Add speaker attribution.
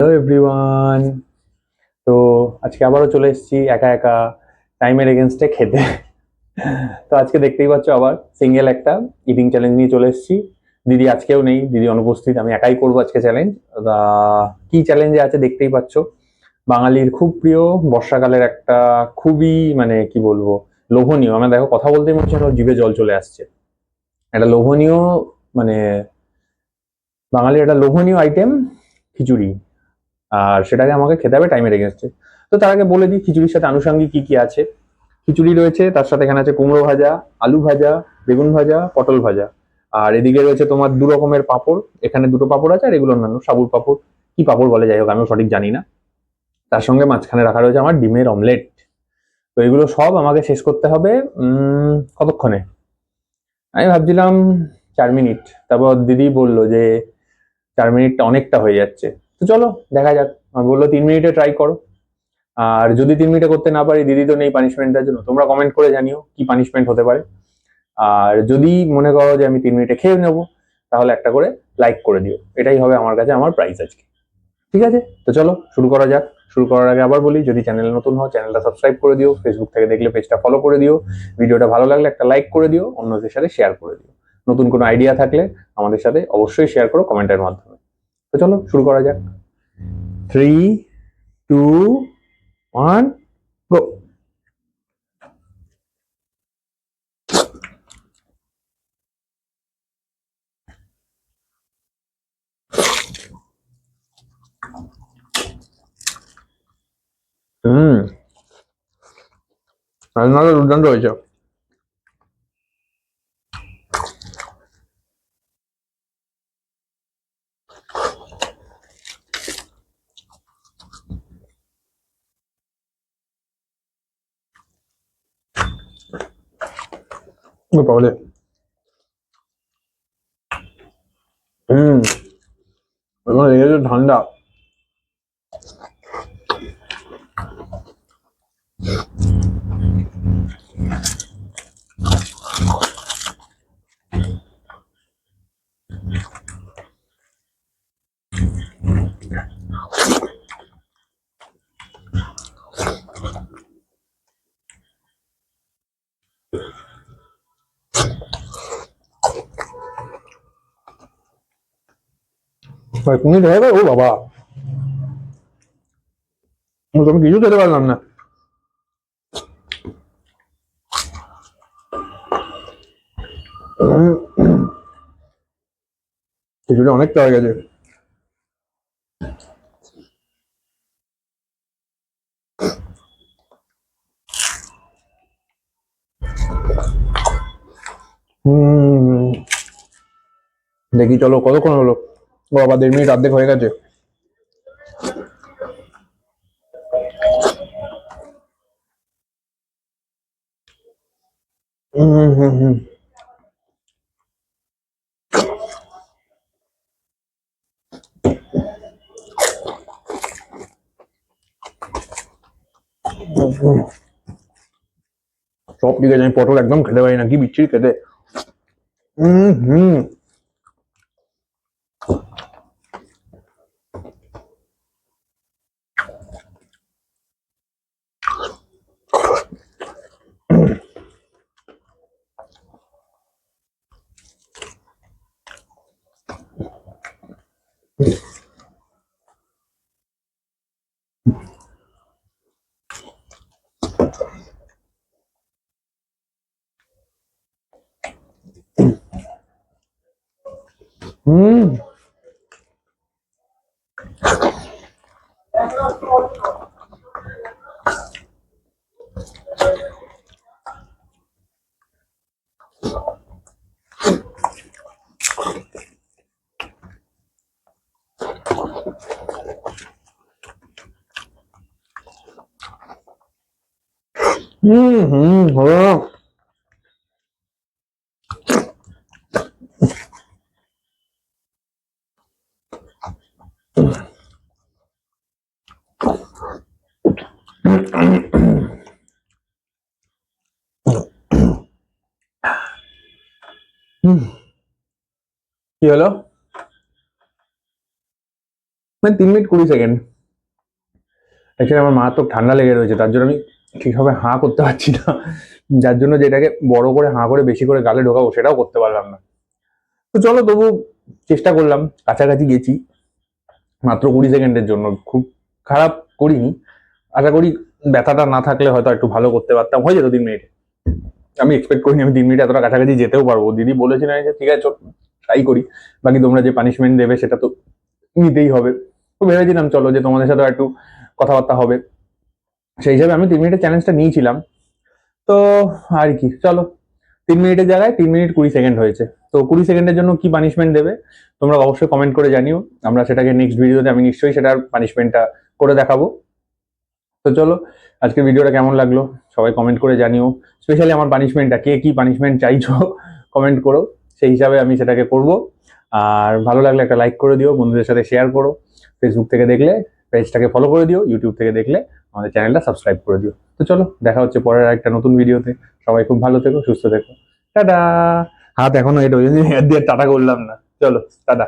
Speaker 1: Hello everyone তো আজকে আবারও চলে এসেছি একা একা টাইমের এগেনস্টে খেতে। তো আজকে দেখতেই পাচ্ছ আবার সিঙ্গেল একটা ইটিং চ্যালেঞ্জ নিয়ে চলে এসেছি। দিদি আজকেও নেই, দিদি অনুপস্থিত, আমি একাই করব আজকে চ্যালেঞ্জ কি চ্যালেঞ্জে আছে দেখতেই পাচ্ছ। বাঙালির খুব প্রিয়, বর্ষাকালের একটা খুবই মানে কি বলব, লোভনীয়। আমার দেখো, কথা বলতেই মনে হচ্ছে জিভে জল চলে আসছে। একটা লোভনীয় মানে বাঙালির একটা লোভনীয় আইটেম খিচুড়ি। আর সেটাকে আমাকে খেতে হবে টাইমের এগেনস্টে তো তার আগে বলে দিই, খিচুড়ির সাথে আনুষঙ্গিক কি কি আছে? খিচুড়ি রয়েছে, তার সাথে এখানে আছে কুমড়ো ভাজা, আলু ভাজা, বেগুন ভাজা, পটল ভাজা। আর এদিকে রয়েছে তোমার দু রকমের পাঁপড়, এখানে দুটো পাঁপড় আছে আর এগুলো অন্যান্য সাবুর পাঁপড়। কি পাঁপড় বলে যাই হোক, আমিও সঠিক জানি না। তার সঙ্গে মাঝখানে রাখা রয়েছে আমার ডিমের অমলেট তো এগুলো সব আমাকে শেষ করতে হবে কতক্ষণে? আমি ভাবছিলাম চার মিনিট, তারপর দিদি বলল যে চার মিনিটটা অনেকটা হয়ে যাচ্ছে। তো চলো, দেখা যাক। আমি বলল, তিন মিনিটে ট্রাই করো। আর যদি তিন মিনিটে করতে না পারি, দিদি তো নেই পানিশমেন্টের জন্য, তোমরা কমেন্ট করে জানিও কি পানিশমেন্ট হতে পারে। আর যদি মনে করো যে আমি তিন মিনিটে খেয়ে নেব, তাহলে একটা করে লাইক করে দিও। এটাই হবে আমার কাছে আমার প্রাইস আজকে। ঠিক আছে? তো চলো, শুরু করা যাক। শুরু করার আগে আবার বলি, যদি চ্যানেল নতুন হও চ্যানেলটা সাবস্ক্রাইব করে দিও ফেসবুক থেকে দেখলে পেজটা ফলো করে দিও। ভিডিওটা ভালো লাগলে একটা লাইক করে দিও, অন্যদের সাথে শেয়ার করে দিও। নতুন কোনো আইডিয়া থাকলে আমাদের সাথে অবশ্যই শেয়ার করো কমেন্টের মাধ্যমে। তো চলো শুরু করা যাক। থ্রি টু ওয়ান গো হুম। রান্নাটা দুর্দান্ত হয়েছে ও বাবা রে হুম এখন লেগেছে ঠান্ডা কয়েক মিনিট হয়ে ও বাবা। তুমি কিছু খেতে পারলাম না। খিচুড়ি অনেকটা হয়ে গেছে। দেখি, চলো, কতক্ষণ হলো? বাবা দেড় মিনিট অর্ধেক হয়ে গেছে। হুম হুম হুম সব দিকে জানি পটল একদম খেতে পারি না, কি বিচ্ছিরি খেতে। হুম হুম। হুম হুম হুম হলো কি হলো? মানে তিন মিনিট কুড়ি সেকেন্ড। অ্যাকচুয়ালি আমার মারাত্মক ঠান্ডা লেগে রয়েছে, তার জন্য আমি ঠিকভাবে হাঁ করতে পারছি না। যার জন্য যেটাকে বড় করে হাঁ করে বেশি করে গালে ঢোকাবো সেটাও করতে পারলাম না। তো চলো তবু চেষ্টা করলাম, কাছাকাছি গেছি। মাত্র কুড়ি সেকেন্ডের জন্য, খুব খারাপ করিনি। আশা করি ব্যথাটা না থাকলে হয়তো একটু ভালো করতে পারতাম। হয়ে যেত তিন মিনিটে। আমি এক্সপেক্ট করিনি, আমি তিন মিনিট এতটা কাছাকাছি যেতেও পারব। দিদি বলেছিলেন যে, ঠিক আছে ট্রাই করি। বাকি তোমরা যে পানিশমেন্ট দেবে, সেটা তো নিতেই হবে। তো ভেবেছিলাম, চলো, যে তোমাদের সাথে একটু কথাবার্তা হবে। সেই হিসাবে আমি তিন মিনিটের চ্যালেঞ্জটা নিয়েছিলাম। তো আর কি, চলো। তিন মিনিটের জায়গায় তিন মিনিট কুড়ি সেকেন্ড হয়েছে। তো কুড়ি সেকেন্ডের জন্য কি পানিশমেন্ট দেবে, তোমরা অবশ্যই কমেন্ট করে জানিও। আমরা সেটাকে নেক্সট ভিডিওতে আমি নিশ্চয়ই সেটার পানিশমেন্টটা করে দেখাবো। তো চলো, আজকের ভিডিওটা কেমন লাগল? সবাই কমেন্ট করে জানিও। স্পেশালি আমার পানিশমেন্টটা কে কী পানিশমেন্ট চাইছো কমেন্ট করো। সেই হিসাবে আমি সেটাকে করব। আর ভালো লাগলে একটা লাইক করে দিও, বন্ধুদের সাথে শেয়ার করো। ফেসবুক থেকে দেখলে পেজটাকে ফলো করে দিও ইউটিউব থেকে দেখলে আমাদের চ্যানেলটা সাবস্ক্রাইব করে দিও। তো চলো, দেখা হচ্ছে পরের একটা নতুন ভিডিওতে সবাই খুব ভালো থেকো, সুস্থ থেকো। টাটা! হাত এখনও এটা দিয়ে টাটা করলাম না। চলো, টাটা!